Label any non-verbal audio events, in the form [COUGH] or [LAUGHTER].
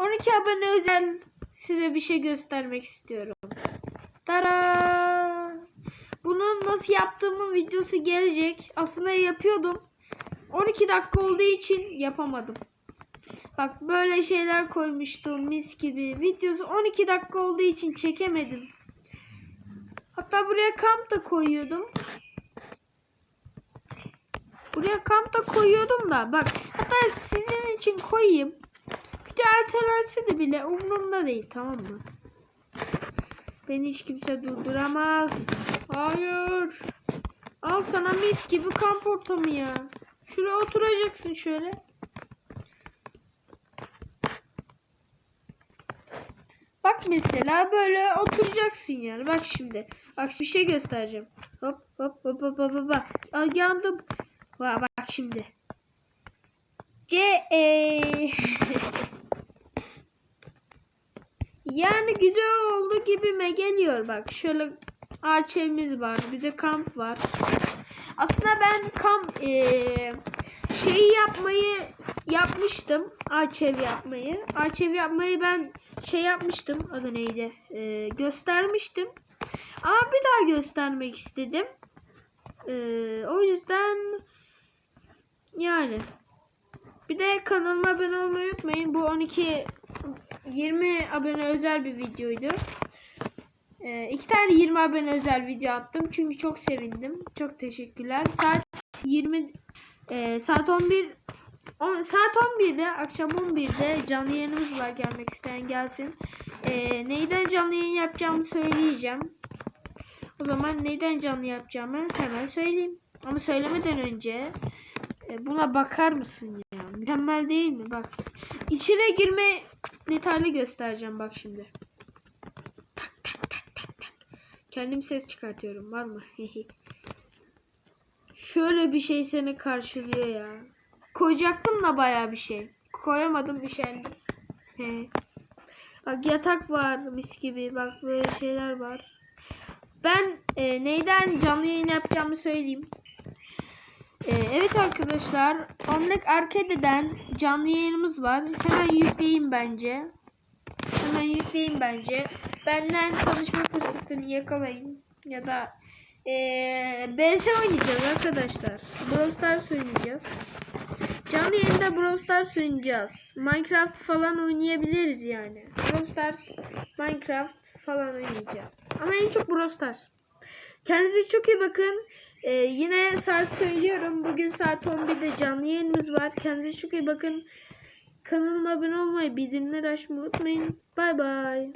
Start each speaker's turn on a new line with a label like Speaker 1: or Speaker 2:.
Speaker 1: 12 abone özel size bir şey göstermek istiyorum. Tara! Bunun nasıl yaptığımın videosu gelecek. Aslında yapıyordum. 12 dakika olduğu için yapamadım. Bak böyle şeyler koymuştum mis gibi. Videosu 12 dakika olduğu için çekemedim. Hatta buraya kamp da koyuyordum. Buraya kamp da koyuyordum da bak hatta sizin için koyayım. De ertelense de bile umurumda değil tamam mı? Beni hiç kimse durduramaz. Hayır. Al sana mis gibi kamp ortamı ya. Şuraya oturacaksın şöyle. Bak mesela böyle oturacaksın yani. Bak şimdi. Bak bir şey göstereceğim. Hop hop hop hop hop hop. Al yandım. Bak, bak şimdi. C E [LAUGHS] Yani güzel oldu gibime geliyor bak. Şöyle ağaç evimiz var. Bir de kamp var. Aslında ben kamp eee, şeyi yapmayı yapmıştım. Ağaç ev yapmayı. Ağaç ev yapmayı ben şey yapmıştım. Adı neydi? Eee, göstermiştim. Ama bir daha göstermek istedim. Eee, o yüzden yani bir de kanalıma abone olmayı unutmayın. Bu 12 20 abone özel bir videoydu. Ee, iki tane 20 abone özel video attım. Çünkü çok sevindim. Çok teşekkürler. Saat 20 e, saat 11 on, saat 11'de akşam 11'de canlı yayınımız var. Gelmek isteyen gelsin. Ee, neyden canlı yayın yapacağımı söyleyeceğim. O zaman neyden canlı yapacağımı hemen söyleyeyim. Ama söylemeden önce e, buna bakar mısın ya? Mükemmel değil mi? Bak. İçine girme detaylı göstereceğim bak şimdi. Tak tak tak tak tak. Kendim ses çıkartıyorum. Var mı? Şöyle bir şey seni karşılıyor ya. Koyacaktım da bayağı bir şey. Koyamadım üşendim. He. Bak yatak var mis gibi. Bak böyle şeyler var. Ben e, neyden canlı yayın yapacağımı söyleyeyim. Ee, evet arkadaşlar, Omlek Arcade'den canlı yayınımız var. Hemen yükleyin bence. Hemen yükleyin bence. Benden tanışma fırsatını yakalayın. Ya da ee, oynayacağız arkadaşlar. Brawl Stars oynayacağız. Canlı yayında Brawl Stars oynayacağız. Minecraft falan oynayabiliriz yani. Brawl Stars, Minecraft falan oynayacağız. Ama en çok Brawl Stars. Kendinize çok iyi bakın. Ee, yine saat söylüyorum. Bugün saat 11'de canlı yayınımız var. Kendinize çok iyi bakın. Kanalıma abone olmayı, bildirimleri açmayı unutmayın. Bay bay.